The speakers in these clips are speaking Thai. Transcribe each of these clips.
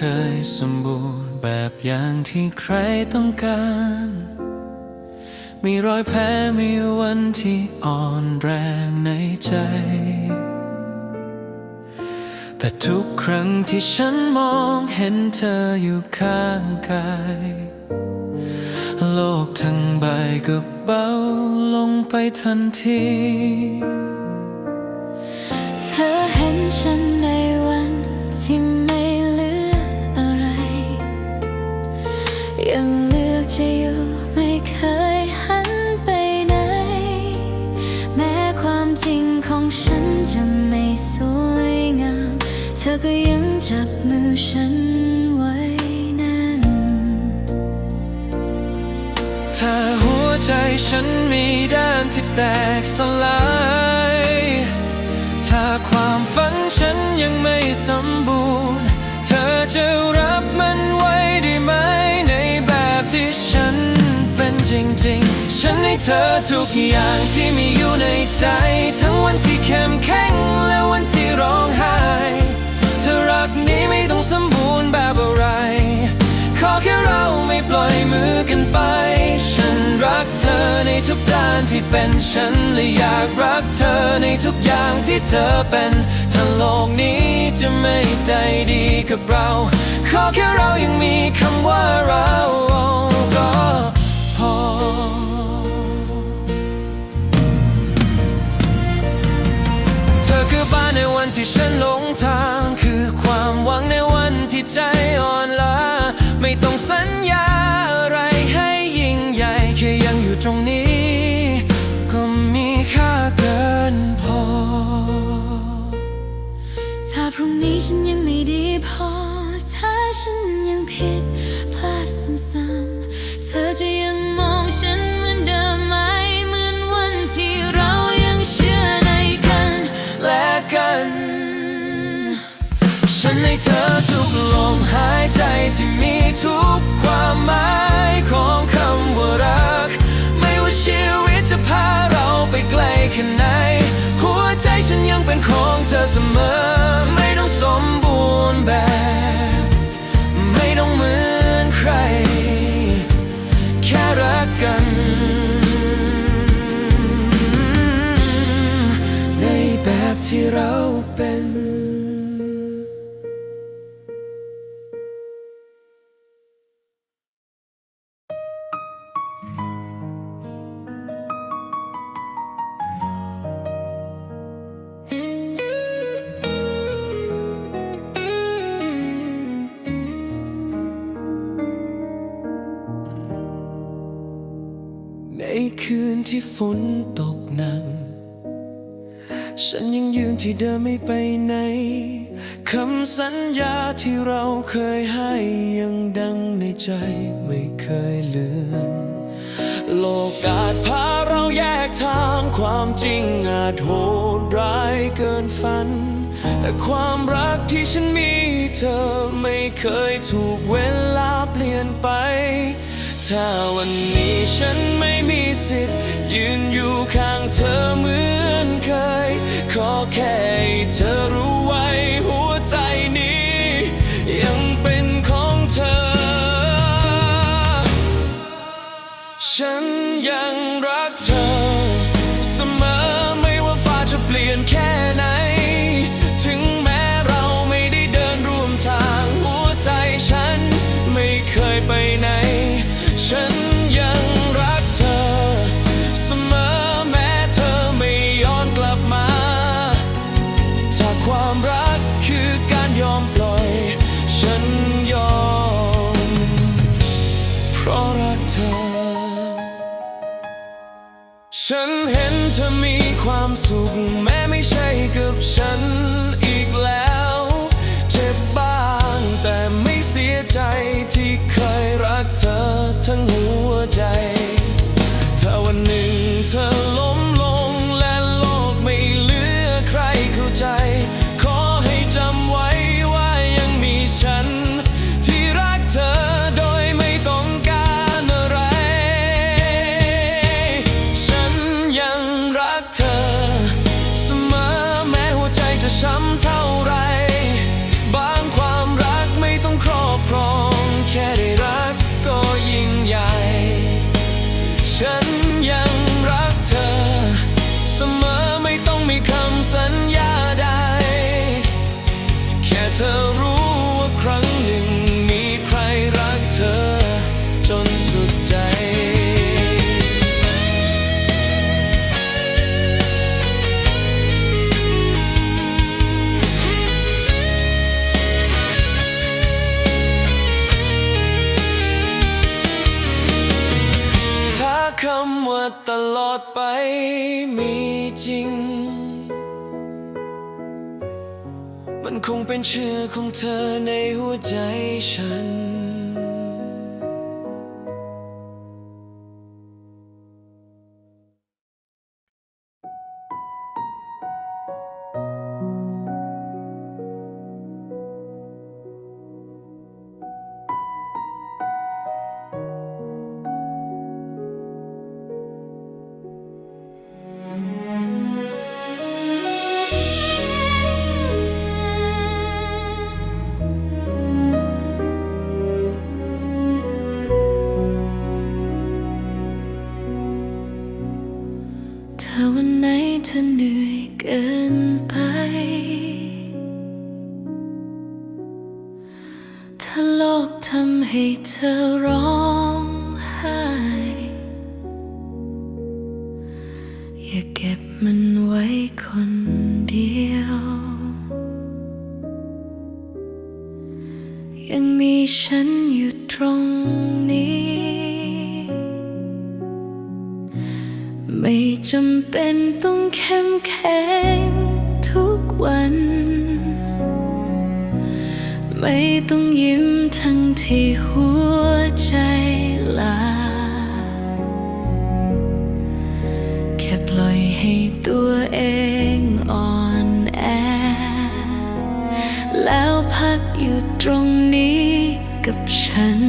เคยสมบูรณ์แบบอย่างที่ใครต้องการ มีรอยแผลมีวันที่อ่อนแรงในใจ แต่ทุกครั้งที่ฉันมองเห็นเธออยู่ข้างกาย โลกทั้งใบก็เบาลงไปทันที เธอเห็นฉันใน ยังเลือกจะอยู่ไม่เคยหันไปไหน แม้ความจริงของฉันจะไม่สวยงาม เธอก็ยังจับมือฉันไว้แน่นถ้าหัวใจฉันมีด้านที่แตกสลายถ้าความฝันฉันยังไม่สมบูรณ์ เธอจะ ริง ๆ ฉันให้เธอทุกอย่างที่มีอยู่ในใจ ทั้งวันที่เข้มแข็งและวันที่ร้องไห้ เธอรักนี้ไม่ต้องสมบูรณ์แบบอะไร ขอแค่เราไม่ปล่อยมือกันไป ฉันรักเธอในทุกด้านที่เป็นฉันและอยากรักเธอในทุกอย่างที่เธอเป็นถ้าโลกนี้จะไม่ใจดีกับเรา ขอแค่เรายังมีคำว่าเราก็ พอ เธอคือบ้านในวันที่ฉันหลงทาง คือความหวังในวันที่ใจอ่อนล้า ไม่ต้องสัญญาอะไรให้ยิ่งใหญ่แค่ยังอยู่ตรงนี้ ก็มีค่าเกินพอ ถ้าพรุ่งนี้ฉันยังไม่ดีพอ ถ้าฉันยังผิดพลาด ใจที่มีทุกความหมายของคำว่ารัก ไม่ว่าชีวิตจะพาเราไปไกลแค่ไหน หัวใจฉันยังเป็นของเธอเสมอ ไม่ต้องสมบูรณ์แบบ ไม่ต้องเหมือนใคร แค่รักกันในแบบที่เราเป็นใน ที่เดิมไม่ไปไหนคำสัญญาที่เราเคยให้ยังดังในใจไม่เคยเลือน โลกอาจพาเราแยกทางความจริงอาจโหดร้ายเกินฝัน แต่ความรักที่ฉันมีเธอไม่เคยถูกเวลาเปลี่ยนไปถ้าวันนี้ฉันไม่มีสิทธิ์ ยืนอยู่ข้างเธอเหมือนเคย ขอแค่ให้เธอรู้ไว้หัวใจนี้ ยังเป็นของเธอ ฉัน ความสุขแม้ไม่ใช่กับฉัน คำว่าตลอดไปมีจริง มันคงเป็นชื่อของเธอในหัวใจฉันาวันไหนเธอเหนื่อยเกินไป ถ้าโลกทำให้เธอร้อง ที่หัวใจลา แค่ปล่อยให้ตัวเองอ่อนแอ แล้วพักอยู่ตรงนี้กับฉัน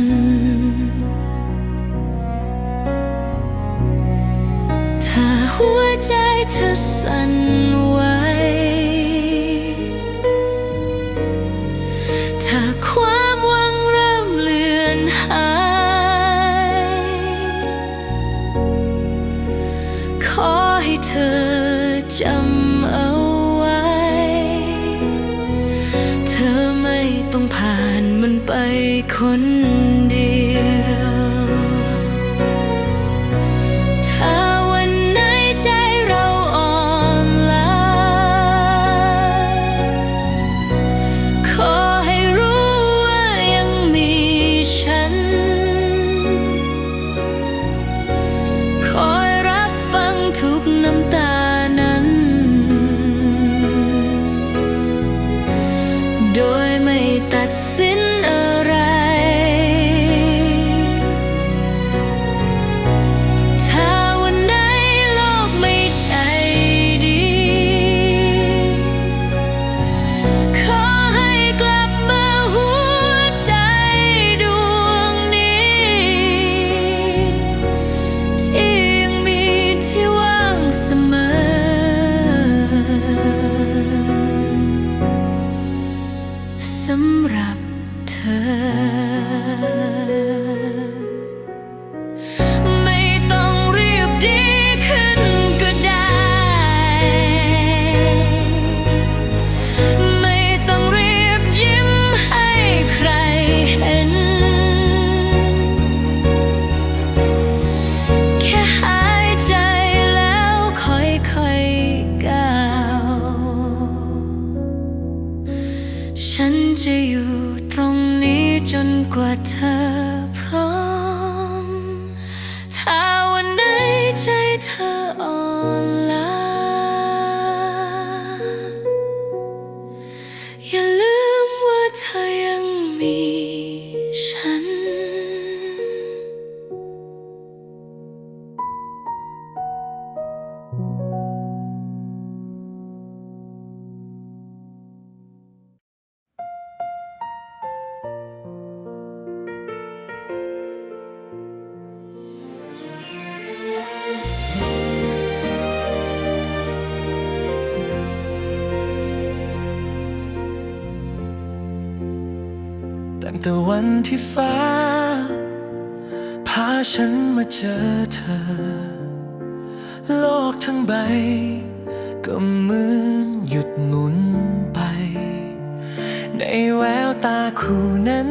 เจอเธอ โลกทั้งใบ ก็เหมือนหยุดหมุนไป ในแววตาคู่นั้น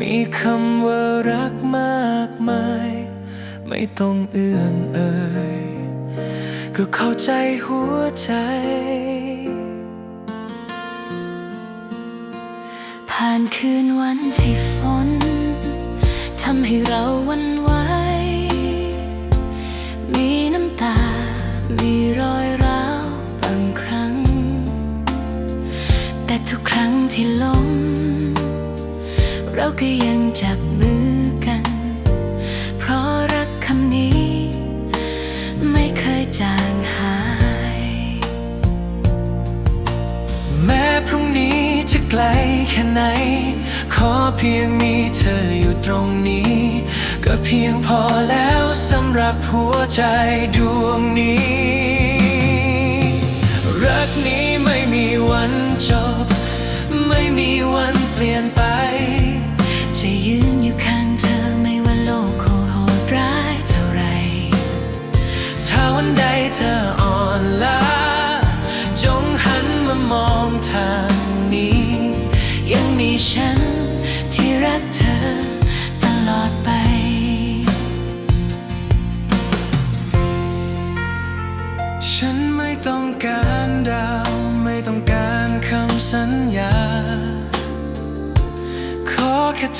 มีคำว่ารักมากมาย ไม่ต้องเอื้อนเอ่ยก็เข้าใจหัวใจ ผ่านคืนวันที่ฝนทำให้เราวัน มีรอยร้าวบางครั้ง แต่ทุกครั้งที่ล้ม เราก็ยังจับมือกัน เพราะรักคำนี้ ไม่เคยจางหาย แม้พรุ่งนี้จะไกลแค่ไหน ขอเพียงมีเธออยู่ตรงนี้ ก็เพียงพอแล้วสำหรับหัวใจดวงนี้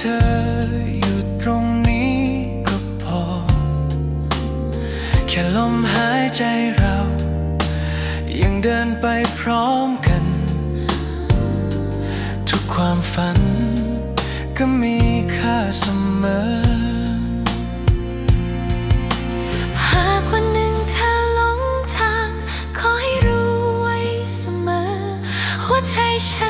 ธออยู่ตรงนี้ก็พอ แค่ลมหายใจเรา ยังเดินไปพร้อมกัน ทุกความฝัน ก็มีค่าเสมอหากวันหนึ่งเธอหลงทางขอให้รู้ไว้เสมอหัวใจฉัน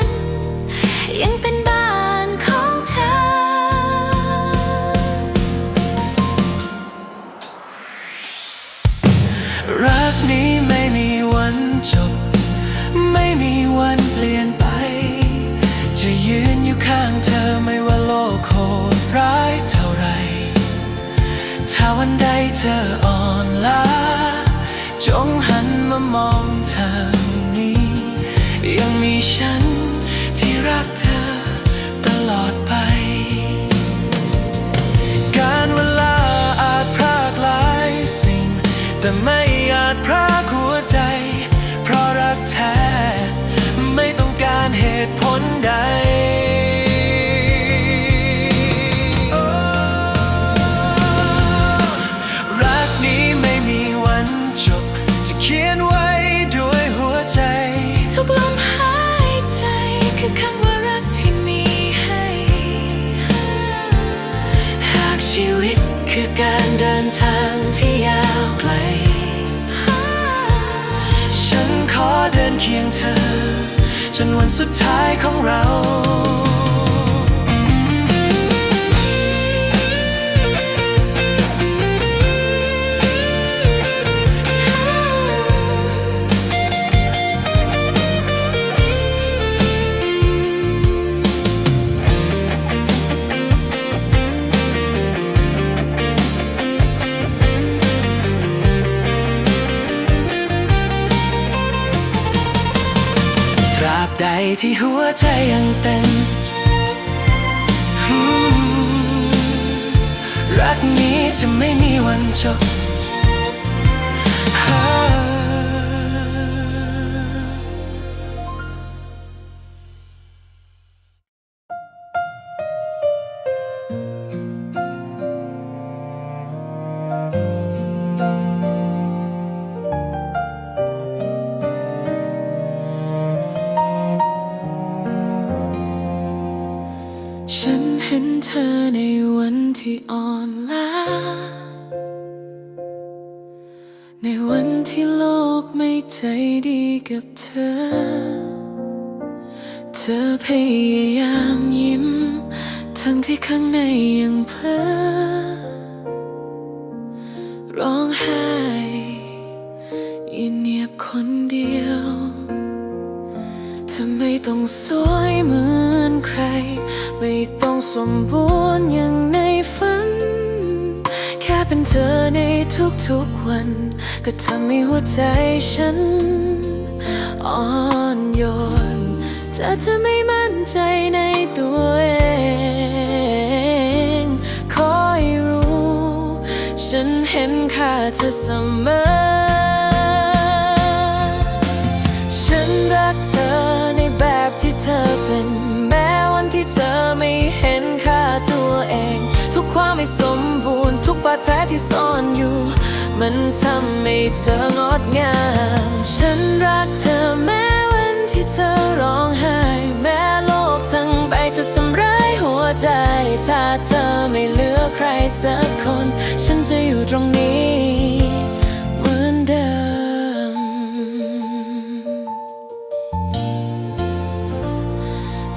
ไม่อาจพรากหัวใจ เดินเคียงเธอ จนวันสุดท้ายของเรา ใดที่หัวใจยังเต้นรักนี้จะไม่มีวันจบ ลา ในวันที่โลกไม่ใจดีกับเธอ เธอพยายามยิ้ม ทั้งที่ข้างในยังเพลอร้องไห้ยืนเงียบคนเดียวเธอไม่ต้องสวยเหมือนใคร ไม่ต้องสมบูรณ์อย่างนฝัน เธอในทุกๆวัน ก็ทำให้หัวใจฉันอ่อนโยนแต่เธอไม่มั่นใจในตัวเองขอให้รู้ ฉันเห็นค่าเธอเสมอ ฉันรักเธอในแบบที่เธอเป็น แม้วันที่เธอไม่เห็น ความไม่สมบูรณ์ ทุกบาดแผลที่ซ่อนอยู่ มันทำให้เธองดงาม ฉันรักเธอแม้วันที่เธอร้องไห้ แม้โลกทั้งใบจะทำร้ายหัวใจ ถ้าเธอไม่เหลือใครสักคน ฉันจะอยู่ตรงนี้เหมือนเดิม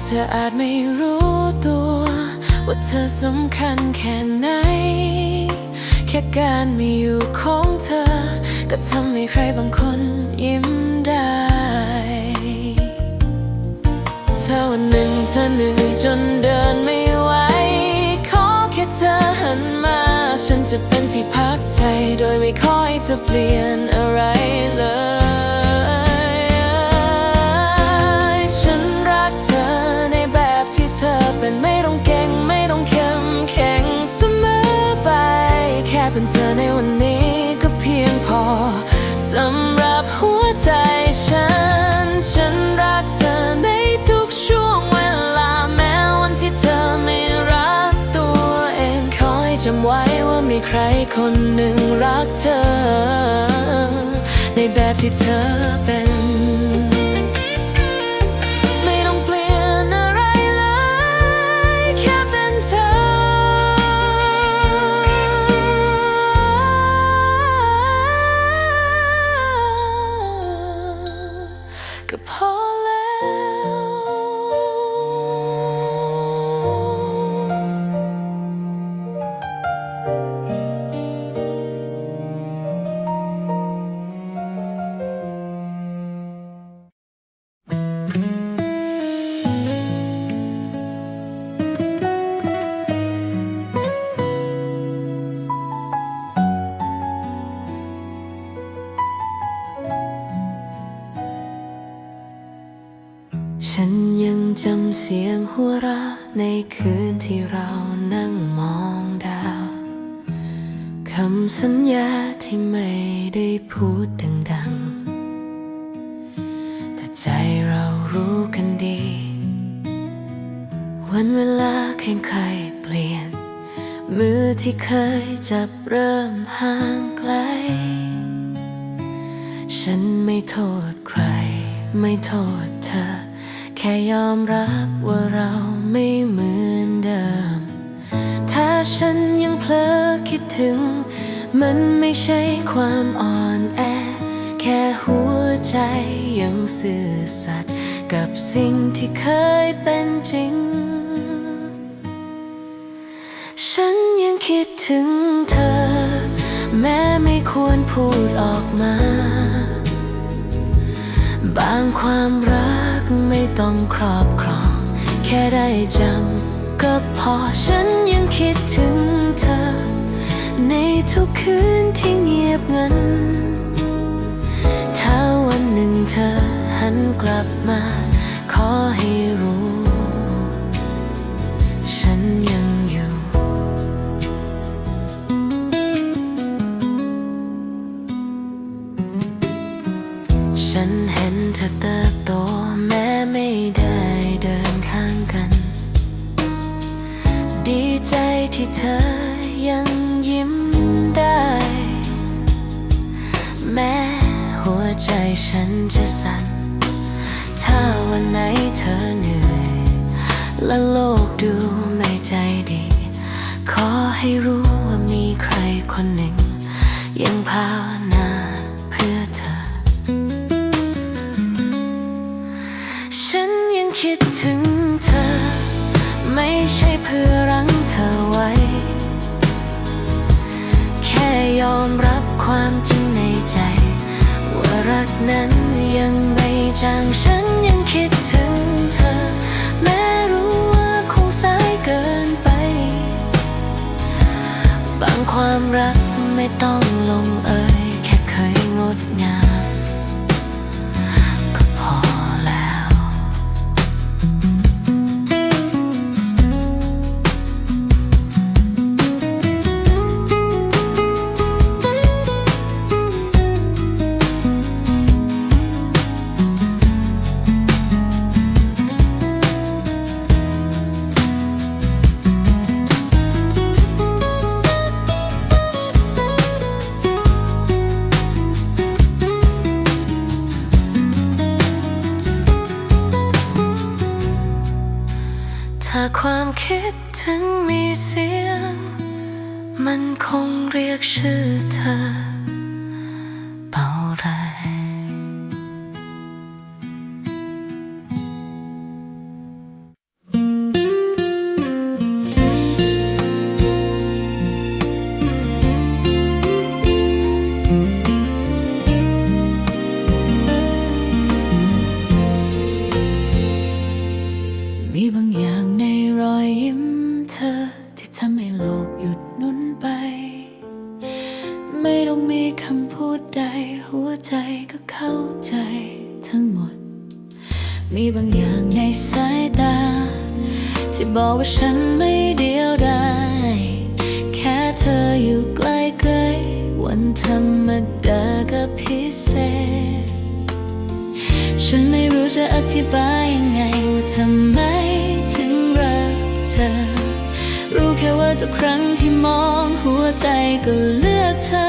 เธออาจไม่รู้ ว่าเธอสำคัญแค่ไหน แค่การมีอยู่ของเธอ ก็ทำให้ใครบางคนยิ้มได้เธอวันหนึ่งเธอเหนื่อยจนเดินไม่ไหวขอแค่เธอหันมา ฉันจะเป็นที่พักใจ โดยไม่คอยเธอเปลี่ยนอะไรเลย เป็นเธอในวันนี้ก็เพียงพอสำหรับหัวใจฉัน ฉันรักเธอในทุกช่วงเวลาแม้วันที่เธอไม่รักตัวเองคอยจำไว้ว่ามีใครคนหนึ่งรักเธอ ในแบบที่เธอเป็น จำเสียงหัวเราะในคืนที่เรานั่งมองดาว คำสัญญาที่ไม่ได้พูดดังๆ แต่ใจเรารู้กันดี วันเวลาค่อยๆเปลี่ยน มือที่เคยจับเริ่มห่างไกล ฉันไม่โทษใคร ไม่โทษเธอ ค่ยอมรับว่าเราไม่เหมือนเดิม ถ้าฉันยังเพลอคิดถึง มันไม่ใช่ความอ่อนแอ แค่หัวใจยังซื่อสัตย์กับสิ่งที่เคยเป็นจริง ฉันยังคิดถึงเธอ แม้ไม่ควรพูดออกมา บางความรักไม่ต้องครอบครอง แค่ได้จำก็พอฉันยังคิดถึงเธอ ในทุกคืนที่เงียบงัน ถ้าวันหนึ่งเธอหันกลับมา ขอให้รู้ ความจริงในใจ ว่ารักนั้นยังไม่จางฉันยังคิดถึงเธอ แม้รู้ว่าคงสายเกินไป บางความรักไม่ต้องลงเอยแค่เคยงดงาม คิดถึงมีเสียง มันคงเรียกชื่อเธอ ใดหัวใจก็เข้าใจทั้งหมด มีบางอย่างในสายตา ที่บอกว่าฉันไม่เดียวดายแค่เธออยู่ใกล้ๆวันธรรมดาก็พิเศษ ฉันไม่รู้จะอธิบายยังไงว่าทำไมถึงรักเธอ รู้แค่ว่าทุกครั้งที่มองหัวใจก็เลือกเธอ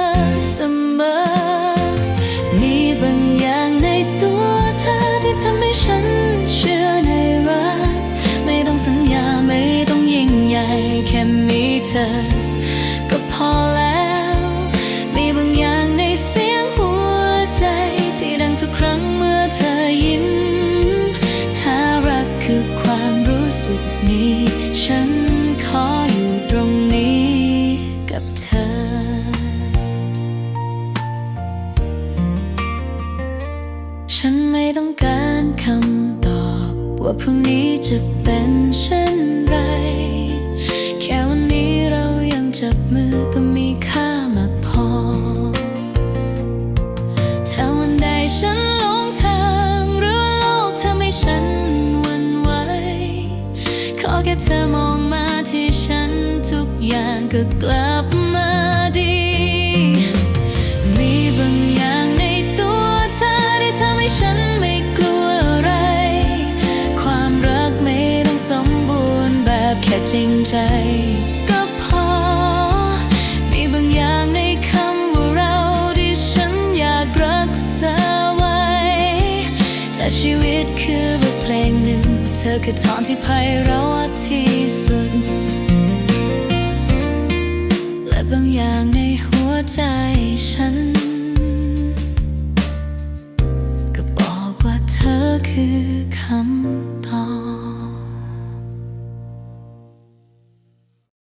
เสมอ มี ก็กลับมาดี มีบางอย่างในตัวเธอที่ทำให้ฉันไม่กลัวอะไร ความรักไม่ต้องสมบูรณ์แบบแค่จริงใจก็พอ มีบางอย่างในคำว่าเราที่ฉันอยากรักษาไว้ถ้าชีวิตคือบทเพลงหนึ่ง เธอคือทอนที่ไพเราะที่สุด อย่างในหัวใจฉัน ก็บอกว่าเธอคือ